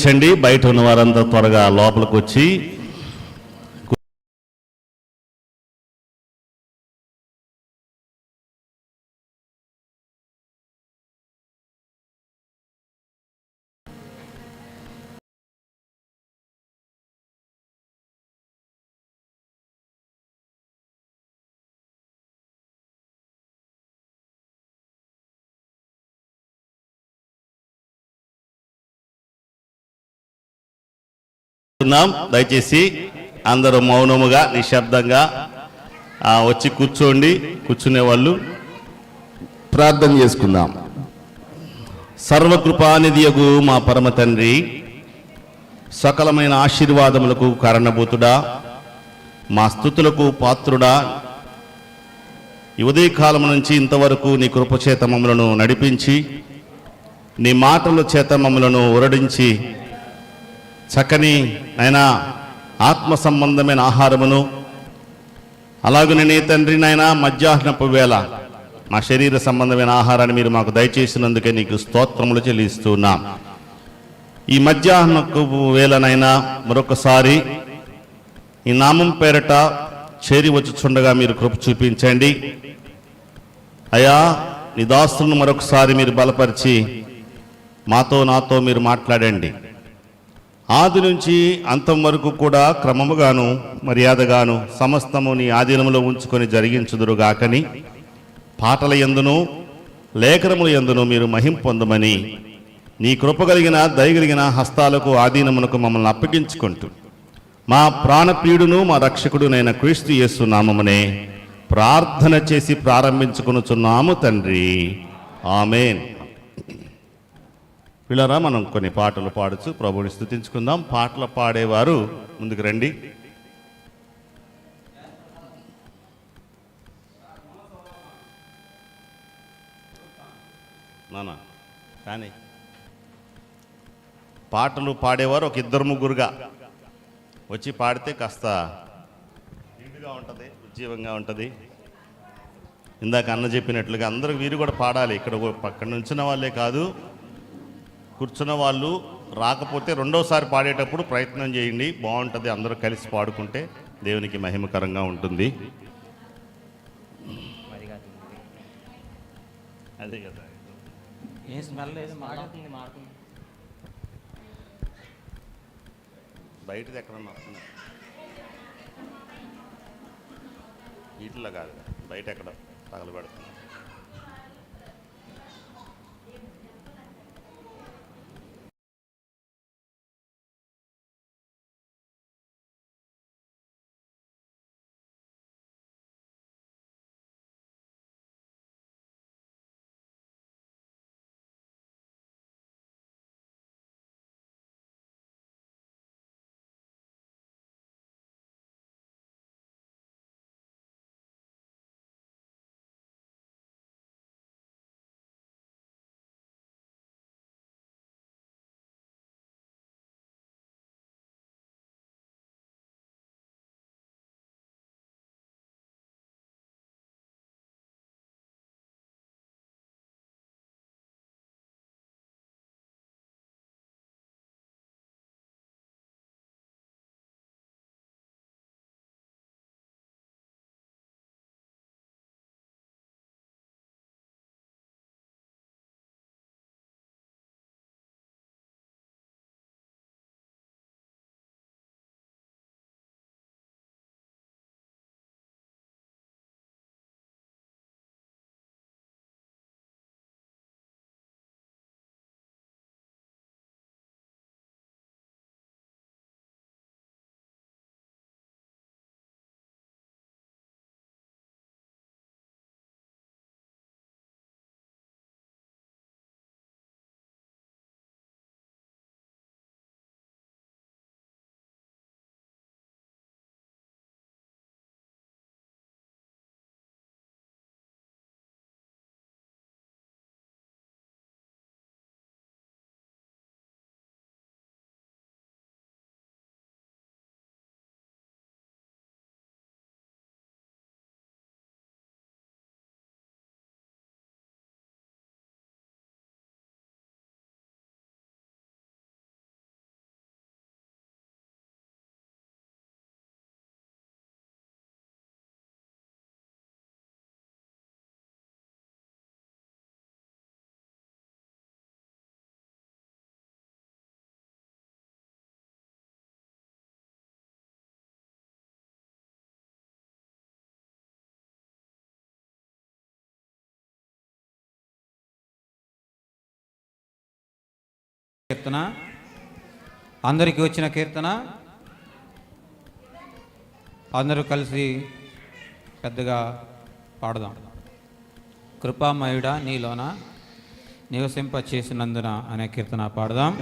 గమనించండి బయట ఉన్న వారంతా త్వరగా లోపలికి వచ్చి ఉన్నాం దయచేసి అందరూ మౌనముగా నిశ్శబ్దంగా ఆ, వచ్చి కూర్చోండి. కూర్చునే వాళ్ళు. ప్రార్థన చేసుకుందాం. సర్వకృపానిధియగు మా పరమ తండ్రి సకలమైన ఆశీర్వాదములకు కారణభూతుడా మా స్థుతులకు పాత్రుడా. ఉదయకాలం నుంచి ఇంతవరకు నీ కృపచేత మమ్మలను నడిపించి నీ మాటల చేత మమ్మలను ఉరడించి చక్కని ఆయన ఆత్మ సంబంధమైన ఆహారమును. అలాగనే నీ తండ్రి నాయన మధ్యాహ్నపు వేళ మా శరీర సంబంధమైన ఆహారాన్ని మీరు మాకు దయచేసినందుకే నీకు స్తోత్రములు చెల్లిస్తున్నాం. ఈ మధ్యాహ్నపు వేళనైనా మరొకసారి ఈ నామం పేరట చేరి వచ్చుచుండగా మీరు కృప చూపించండి. అయా నీ దాస్తులను మరొకసారి మీరు బలపరిచి మాతో నాతో మీరు మాట్లాడండి. ఆది నుంచి అంతం వరకు కూడా క్రమముగాను మర్యాదగాను సమస్తము నీ ఆధీనంలో ఉంచుకొని జరిగించుదురుగాకని పాటల ఎందును లేఖనముల ఎందును మీరు మహిం పొందమని నీ కృపగలిగిన దయగలిగిన హస్తాలకు ఆధీనమునకు మమ్మల్ని అప్పగించుకుంటూ. మా ప్రాణప్రియుడును మా రక్షకుడునైన క్రీస్తు యేసు నామమునే ప్రార్థన చేసి ప్రారంభించుకొనుచున్నాము తండ్రి. ఆమెన్. పిల్లరా మనం కొన్ని పాటలు పాడచ్చు ప్రభుని స్థుతించుకుందాం పాటలు పాడేవారు ముందుకు రండి. నానా కానీ. పాటలు పాడేవారు ఒక ఇద్దరు ముగ్గురుగా. వచ్చి పాడితే కాస్త నిండుగా ఉంటుంది ఉజ్జీవంగా ఉంటుంది. ఇందాక అన్న చెప్పినట్లుగా అందరూ వీరు కూడా పాడాలి. ఇక్కడ పక్కన నుంచిన వాళ్ళే కాదు కూర్చున్న వాళ్ళు రాకపోతే రెండోసారి పాడేటప్పుడు ప్రయత్నం చేయండి. బాగుంటుంది. అందరూ కలిసి పాడుకుంటే దేవునికి మహిమకరంగా ఉంటుంది. అదే కదా. ఏం స్మెల్ లేదు మాడుతుంది మాడుతుంది. బయటది ఎక్కడన్నా వస్తుంది వీటిలో కాదు. బయట ఎక్కడ తగలబెడుతున్నారు? కీర్తన. అందరికీ వచ్చిన కీర్తన. అందరూ కలిసి పెద్దగా పాడదాం. కృపామయుడా నీలోన నివసింప చేసినందున అనే కీర్తన పాడదాం.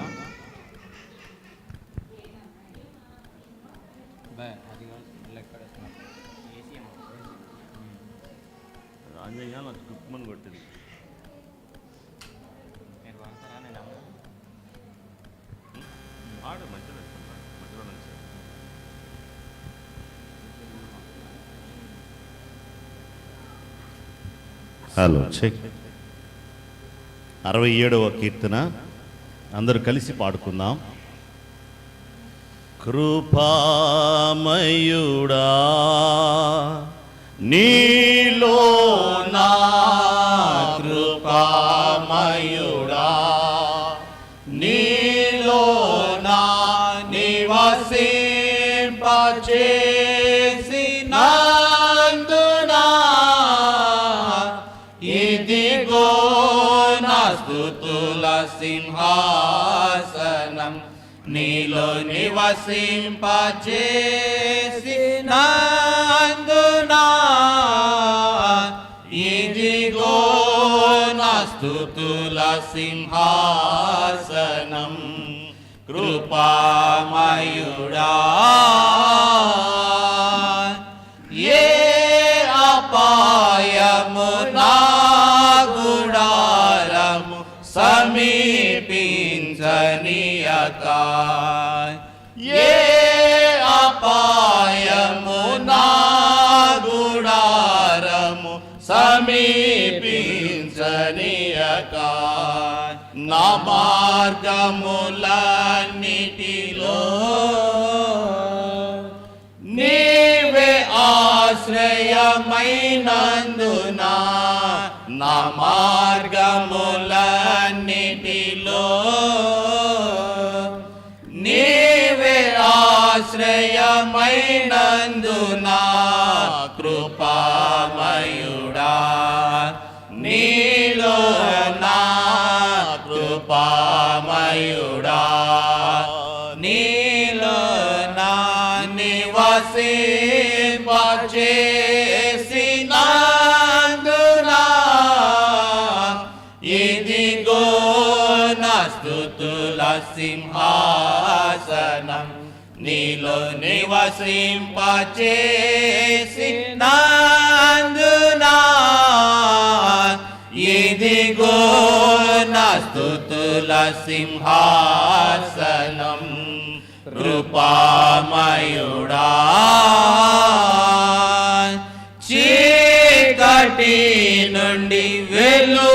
హలో అరవై ఏడవ కీర్తన. అందరూ కలిసి పాడుకుందాం. కృపామయుడా సింహాసనం నీలో నివసింపచేసినందునా ఇదిగో నా సింహాసనం కృపామయుడా సమీపించనీయక ఏ అపాయము నా గుడారము సమీపించనీయక నా మార్గములన్నిటిలో నీవే ఆశ్రయమైనందున నా మార్గములన్నిటిలో ఆశ్రయమైనందున కృపామయుడా. నీలో నా కృపామయుడా. నీలో నా నివసింపచేసినందునా ఇదిగో నా స్తుతుల సింహాసనం. నీలో నివసింపచేసినందునా ఇదిగో నా స్తుతుల సింహాసనం కృపామయుడా. చీకటి నుండి వెలు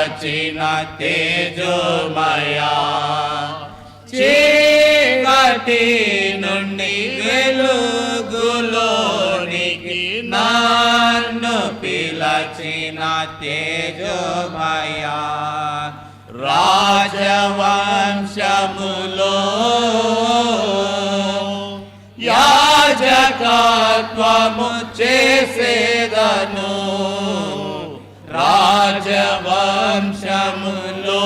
పిలచిన తేజోమయా. చీకటి నుండి వెలుగులోనికి నన్ను పిలచిన తేజోమయా. రాజవంశములో యాజకత్వము చేసేదను. రాజవంశములో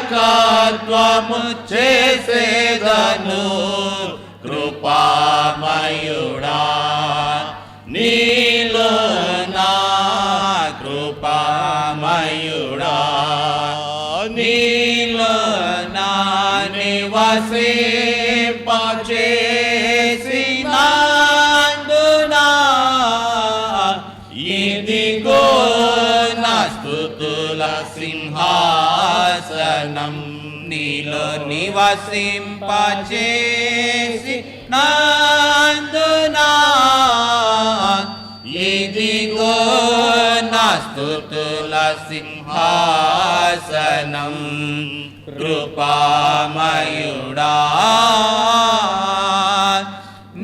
యాజకత్వము చేసేదను కృపామయుడా నివసింపచేసి నందునా ఇదిగో నా సింహాసనం కృపామయుడా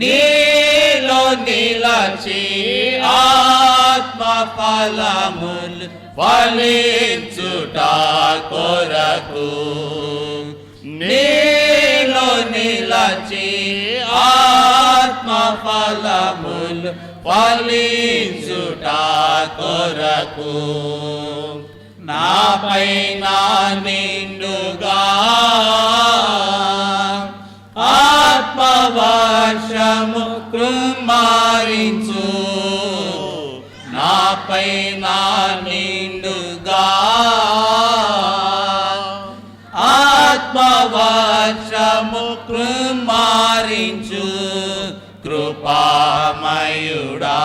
నీలో నిలచి ఆత్మ ఫలములు ఫలించుట కొరకు నీలో నిలచి ఆత్మ ఫలములు ఫలించుట కొరకు. నాపై నా నిండుగా ఆత్మవర్షము కృమారించు నాపై నా నిండుగా ఆత్మవర్షము కృమారించు కృపామయుడా.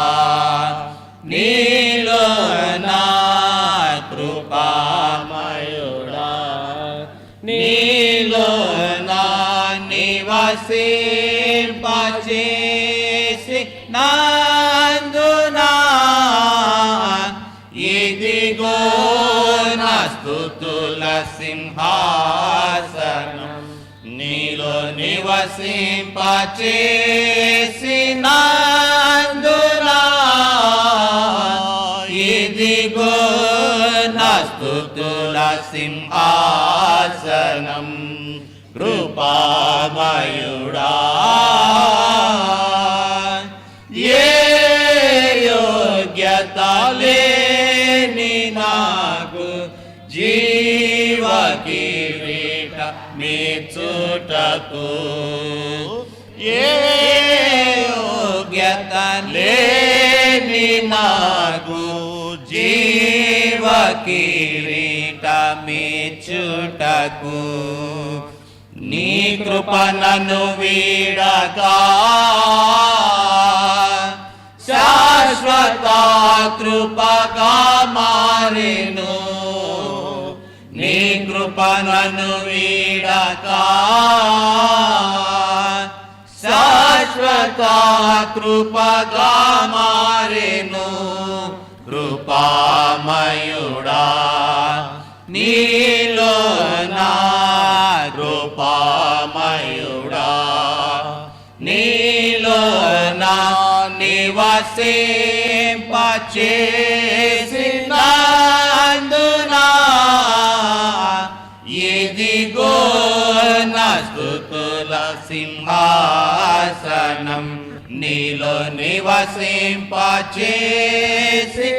నీలో నా కృపామయుడా. నీలో నా నివసింపచేసి నందునా. ఇదిగో నా స్తుతుల సింహ నివసింపచేసి నందునా ఇదిగో నా స్తుతుల సింహాసనం కృపామయుడా. ఏ యోగ్యత లేని నాకు జీవ కిరీట మెచ్చుటకు ఏ కిరీటమిచ్చుటకు నీ కృప నన్ను వీడగా శాశ్వత కృపగా మారిను. నీ కృప నన్ను వీడగా శాశ్వత కృపగా మారిను. కృపామయుడా. నీలో నా కృపామయుడా. నీలో నా నివసింపచేసి ఇదిగో నా సింహాసనం. నీలో నివసింపచేసి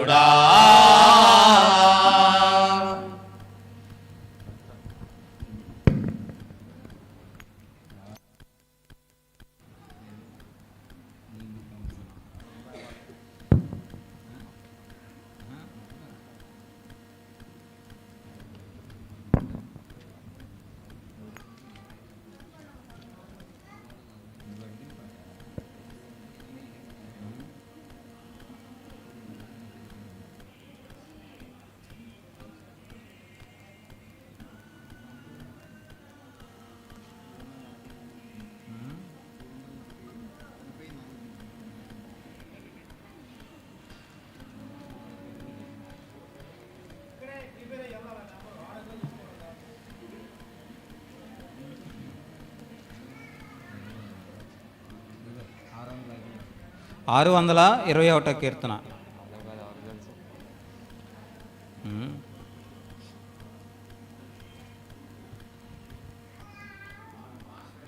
ఆరు వందల ఇరవై ఒకటో కీర్తన.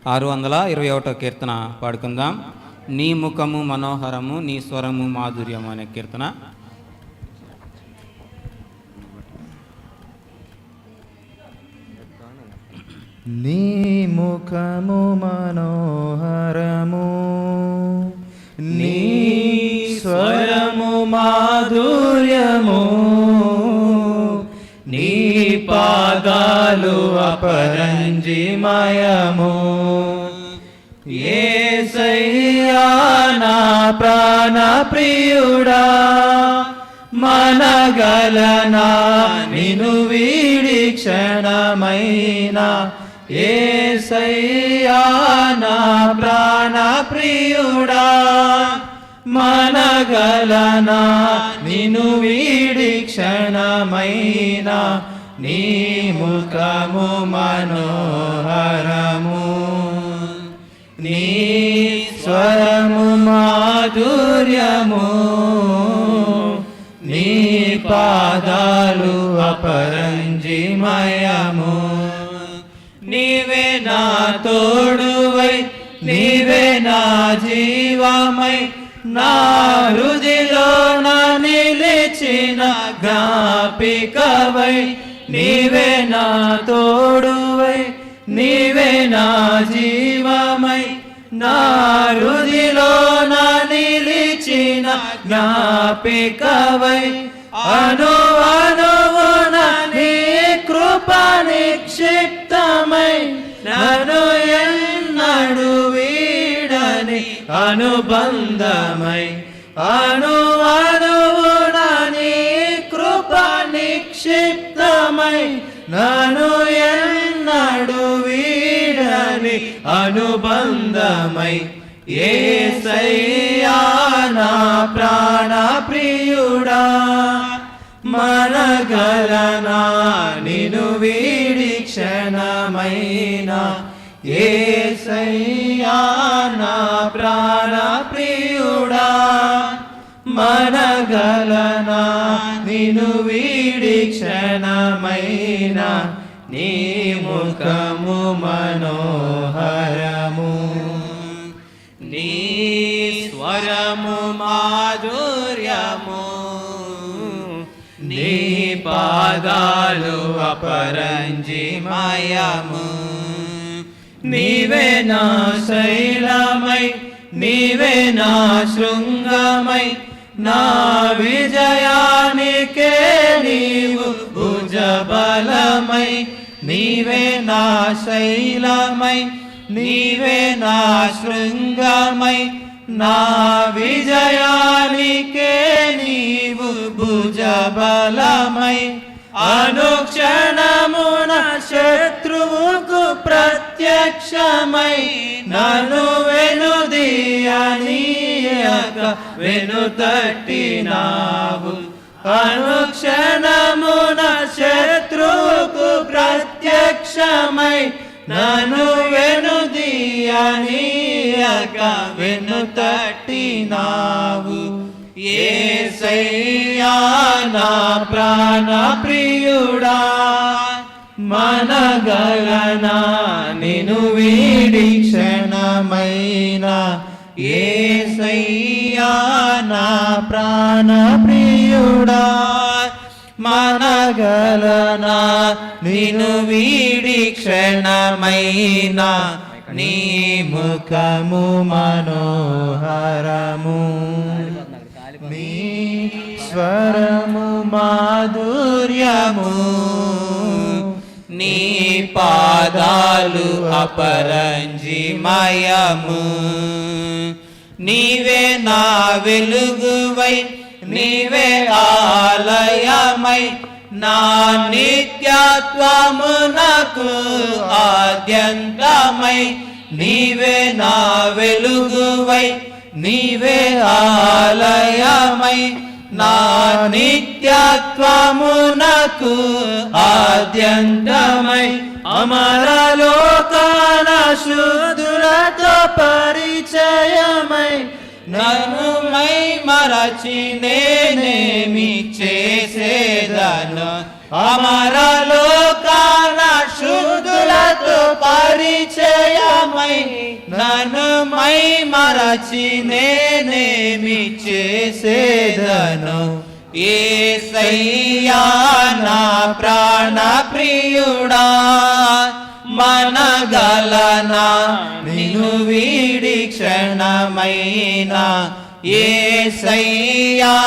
ఆరు వందల ఇరవై ఒకటో కీర్తన పాడుకుందాం. నీ ముఖము మనోహరము నీ స్వరము మాధుర్యము అనే కీర్తన. నీ ముఖము మనోహరము అపరంజి అపరంజిమయము. ఏ నా ప్రాణ ప్రియుడా మనగలనా నిను వీడి క్షణమైనా. ఏ నా ప్రాణ ప్రియుడా మనగలనా నిను వీడి క్షణమైనా. నీ ముఖము మనోహరము. నీ స్వరము మాధుర్యము. నీ పాదాలు అపరంజిమయము. నీవే నా తోడువై నీవే నా జీవమై నా హృదిలో నా నిలిచిన జ్ఞాపికవై. నీవే నా తోడువై నీవే నా జీవమై. నా రుదిలో నా నిలిచిన జ్ఞాపికవై. అను అనువున నీ కృప నిక్షిప్తమై. నను ఎన్నడు వీడని అనుబంధమై. అను అనుబంధమై ఏ నా ప్రాణ ప్రియుడా మనగలనా నిను వీడి క్షణమైనా ఏ నా ప్రాణ ప్రియుడా మనగలనా నిను వీడి క్షణమైనా నీ పాదాలు అపరంజిమయము. నీవే నా శైలమై నీవే నా శృంగమై నా విజయానికే నీవు భుజబలమై. నీవే నా శైలమై నీవే నా శృంగమై నా విజయానికే నీవు భుజబలమై. అనుక్షణమున శత్రువుకు ప్రత్యక్షమై నన్ను వెనుదీయనీయక వెనుతట్టినావు అనుక్షణమున శత్రువుకు ప్రత్యక్షమై నన్ను వెనుదీయనీయక వెనుతట్టినావు ఏ సై నా ప్రాణ ప్రియుడా మనగలనా నిను వీడి క్షణమైన. ఏ నా ప్రాణ ప్రియుడా మనగలనా నిను వీడి క్షణమైన. నీ ముఖము మనోహరము. నీ స్వరము మాధుర్యము నీ పాదాలు అపరంజిమయము. నీవే నా వెలుగువై నీవే ఆలయమై నా నిత్యత్వమునకు ఆద్యంతమై. నీవే నా వెలుగువై నీవే ఆలయమై నా నిత్యత్వమునకు ఆద్యంతమై అమరలోకాన శుద్ధులతో పరిచయమై నన్ను మై మరచి నేనేమి చేసేదను? అమరలోకాన శుద్ధులతో పరిచయమై నన్ను మై మరచి నేనేమి చేసేదను? ఏ సయ్యా నా ప్రాణ ప్రియుడా మనగలనా? నిను వీడి క్షణమైనా? ఏ సయ్యా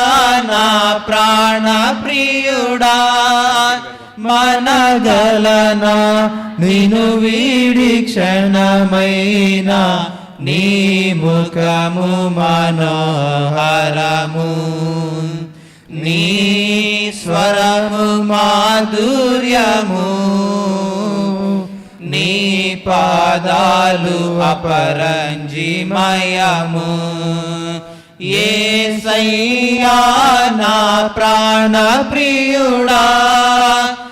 నా ప్రాణ ప్రియుడా మనగలనా నిను వీడి క్షణమైనా నీ ముఖము మనోహరము నీ స్వరము మాధుర్యము నీ పాదాలు అపరంజిమయము ఏ సయ్యా నా ప్రాణ ప్రియుడా